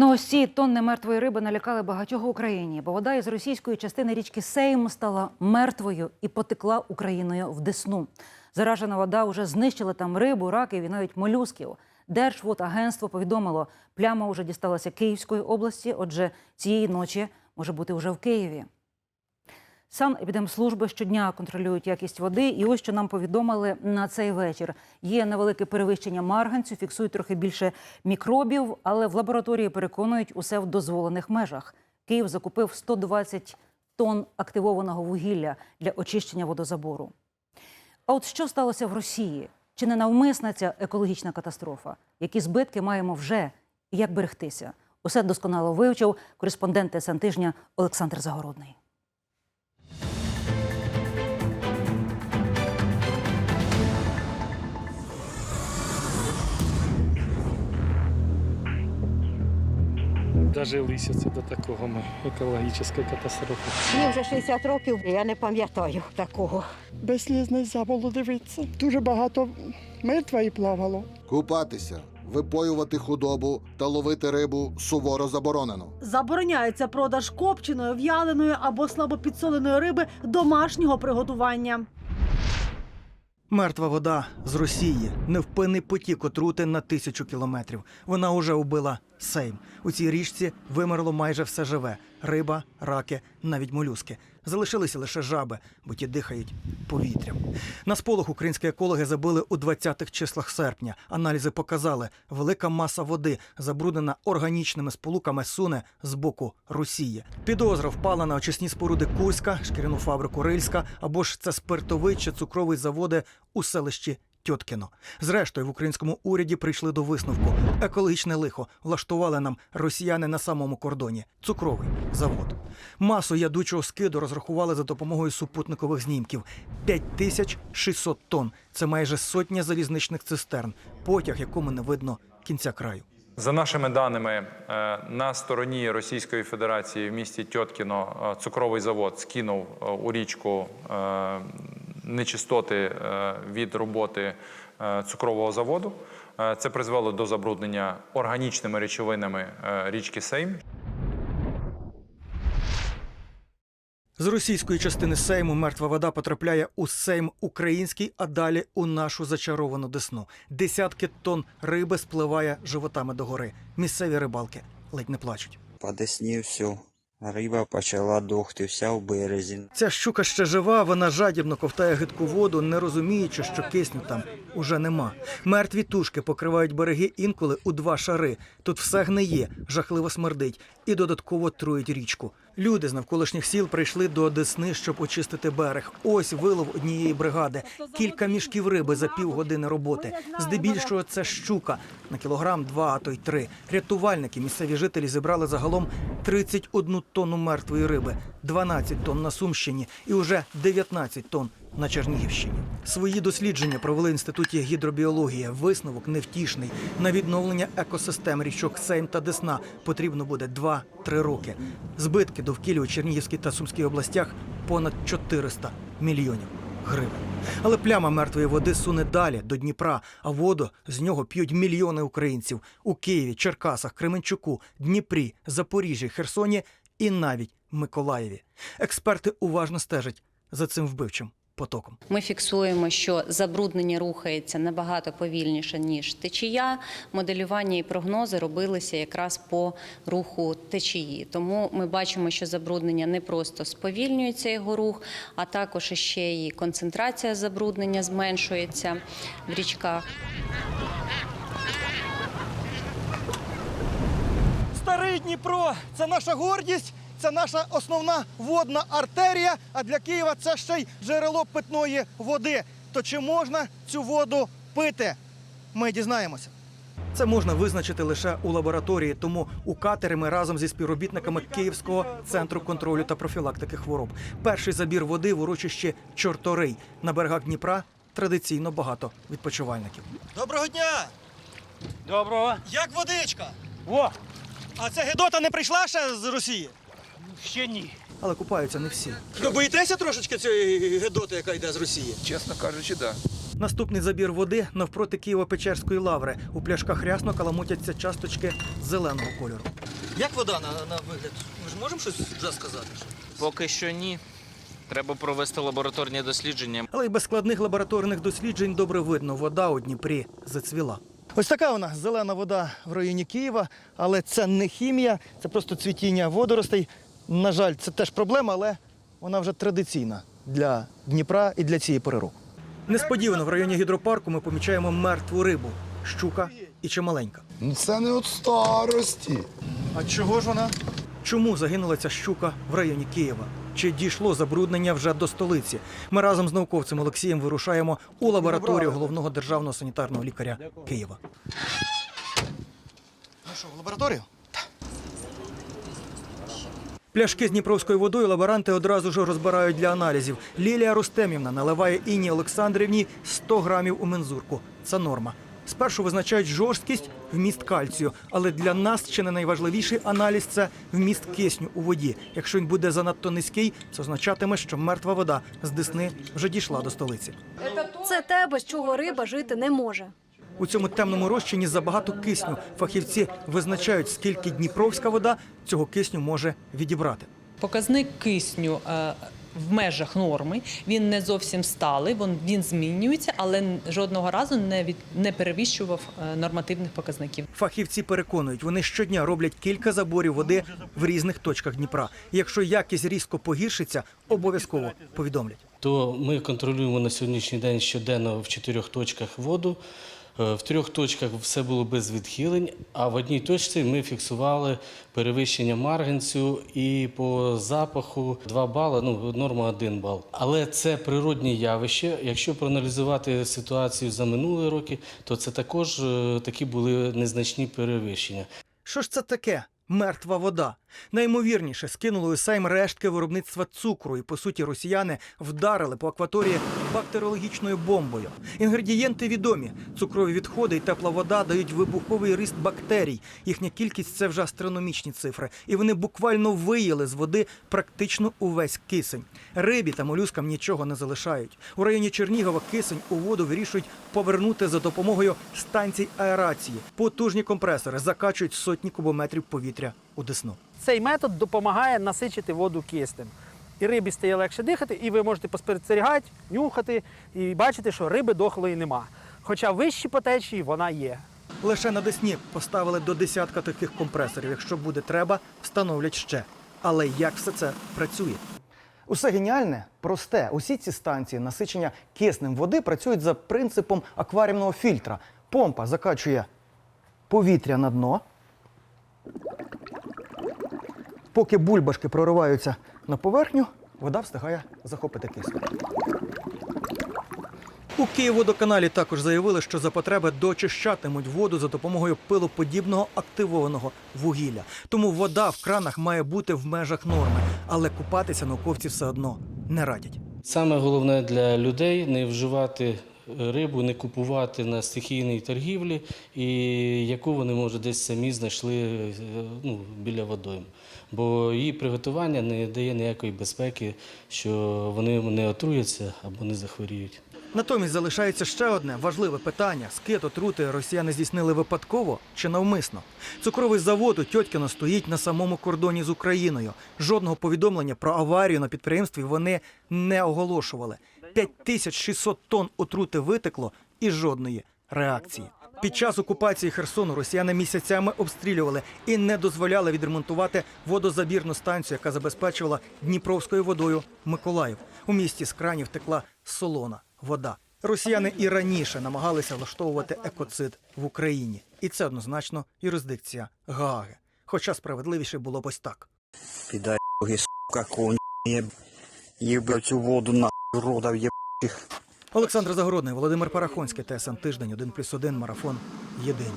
Ну, ось ці тонни мертвої риби налякали багатьох в Україні, бо вода із російської частини річки Сейм стала мертвою і потекла Україною в Десну. Заражена вода вже знищила там рибу, раків і навіть молюсків. Держводагентство повідомило, пляма вже дісталася Київської області. Отже, цієї ночі може бути вже в Києві. Санепідемслужби щодня контролюють якість води, і ось що нам повідомили на цей вечір. Є невелике перевищення марганцю, фіксують трохи більше мікробів, але в лабораторії переконують усе в дозволених межах. Київ закупив 120 тонн активованого вугілля для очищення водозабору. А от що сталося в Росії? Чи не навмисна ця екологічна катастрофа? Які збитки маємо вже і як берегтися? Усе досконало вивчив кореспондент ТСН тижня Олександр Загородний. Дожилися це до такого ми екологічної катастрофи. Мені вже 60 років, я не пам'ятаю такого. Безслізниця було дивитися. Дуже багато мертвої плавало. Купатися, випоювати худобу та ловити рибу суворо заборонено. Забороняється продаж копченої, в'яленої або слабопідсоленої риби домашнього приготування. Мертва вода з Росії, невпинний потік отрути на тисячу кілометрів. Вона уже убила Сейм. У цій річці вимерло майже все живе: риба, раки, навіть молюски. Залишилися лише жаби, бо ті дихають повітрям. На сполох українські екологи забили у 20-х числах серпня. Аналізи показали, велика маса води, забруднена органічними сполуками, суне з боку Росії. Підозра впала на очисні споруди Кузька, шкіряну фабрику Рильська або ж це спиртовий чи цукровий заводи у селищі Тьоткіно. Зрештою, в українському уряді прийшли до висновку: екологічне лихо влаштували нам росіяни на самому кордоні. Цукровий завод. Масу ядучого скиду розрахували за допомогою супутникових знімків 5600 тонн. Це майже сотня залізничних цистерн, потяг, якому не видно кінця краю. За нашими даними, е, на стороні Російської Федерації в місті Тьоткіно е, цукровий завод скинув е, у річку нечистоти е, від роботи е, цукрового заводу. Е, Це призвело до забруднення органічними речовинами річки Сейм. З російської частини Сейму мертва вода потрапляє у Сейм український, а далі у нашу зачаровану десну. Десятки тонн риби спливає животами догори. Місцеві рибалки ледь не плачуть. По Десні все. Риба почала дохти, вся в березі. Ця щука ще жива, вона жадібно ковтає гидку воду, не розуміючи, що кисню там уже нема. Мертві тушки покривають береги інколи у два шари. Тут все гниє, жахливо смердить і додатково трують річку. Люди з навколишніх сіл прийшли до Десни, щоб очистити берег. Ось вилов однієї бригади. Кілька мішків риби за півгодини роботи. Здебільшого це щука на кілограм, два, а то й три. Рятувальники, місцеві жителі зібрали загалом 31 тонну мертвої риби, 12 тонн на Сумщині і уже 19 тонн на Чернігівщині. Свої дослідження провели в інституті гідробіології. Висновок невтішний. На відновлення екосистем річок Сейм та Десна потрібно буде 2-3 роки. Збитки довкілля у Чернігівській та Сумській областях понад 400 мільйонів гривень. Але пляма мертвої води суне далі до Дніпра, а воду з нього п'ють мільйони українців у Києві, Черкасах, Кременчуку, Дніпрі, Запоріжжі, Херсоні і навіть Миколаєві. Експерти уважно стежать за цим вбивчим потоком. Ми фіксуємо, що забруднення рухається набагато повільніше ніж течія. Моделювання і прогнози робилися якраз по руху течії. Тому ми бачимо, що забруднення не просто сповільнюється його рух, а також ще й концентрація забруднення зменшується в річках. Дніпро це наша гордість, це наша основна водна артерія. А для Києва це ще й джерело питної води. То чи можна цю воду пити? Ми дізнаємося. Це можна визначити лише у лабораторії, тому у катері ми разом зі співробітниками Київського центру контролю та профілактики хвороб. Перший забір води в урочищі Чорторий на берегах Дніпра традиційно багато відпочивальників. Доброго дня! Доброго. Як водичка? О, А ця Гедота не прийшла ще з Росії? ще ні. Але купаються не всі. Ви боїтеся трошечки цієї Гедоти, яка йде з Росії? Чесно кажучи, так. Наступний забір води навпроти Києво-Печерської лаври. У пляшках рясно каламутяться часточки зеленого кольору. Як вода на, на вигляд? Ми ж можемо щось вже сказати? Поки що ні. Треба провести лабораторні дослідження. Але й без складних лабораторних досліджень добре видно, вода у Дніпрі зацвіла. Ось така вона зелена вода в районі Києва, але це не хімія, це просто цвітіння водоростей. На жаль, це теж проблема, але вона вже традиційна для Дніпра і для цієї пори року. Несподівано в районі гідропарку ми помічаємо мертву рибу, щука і чималенька. Це не від старості. А чого ж вона? Чому загинула ця щука в районі Києва? Чи дійшло забруднення вже до столиці? Ми разом з науковцем Олексієм вирушаємо у лабораторію головного державного санітарного лікаря Києва. Ну що, в лабораторію? Пляшки з дніпровською водою лаборанти одразу ж розбирають для аналізів. Лілія Рустемівна наливає Інні Олександрівні 100 грамів у мензурку. Це норма. Спершу визначають жорсткість, вміст кальцію, але для нас чи не найважливіший аналіз це вміст кисню у воді. Якщо він буде занадто низький, це означатиме, що мертва вода з Десни вже дійшла до столиці. Це те, без чого риба жити не може. У цьому темному розчині забагато кисню. Фахівці визначають, скільки дніпровська вода цього кисню може відібрати. Показник кисню е, в межах норми. Він не зовсім сталий, він, він змінюється, але жодного разу не від не перевищував е, нормативних показників. Фахівці переконують, вони щодня роблять кілька заборів води в різних точках Дніпра. Якщо якість різко погіршиться, обов'язково повідомлять. То ми контролюємо на сьогоднішній день щоденно в чотирьох точках воду. Е, В трьох точках все було без відхилень, а в одній точці ми фіксували перевищення марганцю і по запаху 2 бали, ну норма 1 бал. Але це природні явище. Якщо проаналізувати ситуацію за минулі роки, то це також е, такі були незначні перевищення. Що ж це таке? Мертва вода. Наймовірніше скинули у Сейм рештки виробництва цукру, і по суті росіяни вдарили по акваторії бактеріологічною бомбою. Інгредієнти відомі: цукрові відходи і тепла вода дають вибуховий ріст бактерій. Їхня кількість це вже астрономічні цифри, і вони буквально виїли з води практично увесь кисень. Рибі та молюскам нічого не залишають. У районі Чернігова кисень у воду вирішують повернути за допомогою станцій аерації. Потужні компресори закачують сотні кубометрів повітря у десну. Цей метод допомагає насичити воду киснем. І рибі стає легше дихати, і ви можете поспостерігати, нюхати і бачити, що риби дохлої нема. Хоча вищі по течії вона є. Лише на Десні поставили до десятка таких компресорів. Якщо буде треба, встановлять ще. Але як все це працює? Усе геніальне, просте. Усі ці станції насичення киснем води працюють за принципом акваріумного фільтра. Помпа закачує повітря на дно. Поки бульбашки прориваються на поверхню, вода встигає захопити кисень. У Київводоканалі також заявили, що за потреби дочищатимуть воду за допомогою пилоподібного активованого вугілля. Тому вода в кранах має бути в межах норми, але купатися науковці все одно не радять. Саме головне для людей не вживати рибу, не купувати на стихійній торгівлі, і яку вони може десь самі знайшли е, ну, біля водойм. Бо її приготування не дає ніякої безпеки, що вони не отруяться або не захворіють. Натомість залишається ще одне важливе питання: скид отрути росіяни здійснили випадково чи навмисно. Цукровий завод у Тьоткіно стоїть на самому кордоні з Україною. Жодного повідомлення про аварію на підприємстві вони не оголошували. 5600 тонн отрути витекло і жодної реакції. Під час окупації Херсону росіяни місяцями обстрілювали і не дозволяли відремонтувати водозабірну станцію, яка забезпечувала Дніпровською водою Миколаїв. У місті з кранів текла солона вода. Росіяни і раніше намагалися влаштовувати екоцид в Україні, і це однозначно юрисдикція Гааги. Хоча справедливіше було б ось так. Підай, сука, конь, єб, єб цю воду на родав єбчих. Олександр Загородний, Володимир Парахонський, ТСН Тиждень, 1+,1, Марафон. Єдині.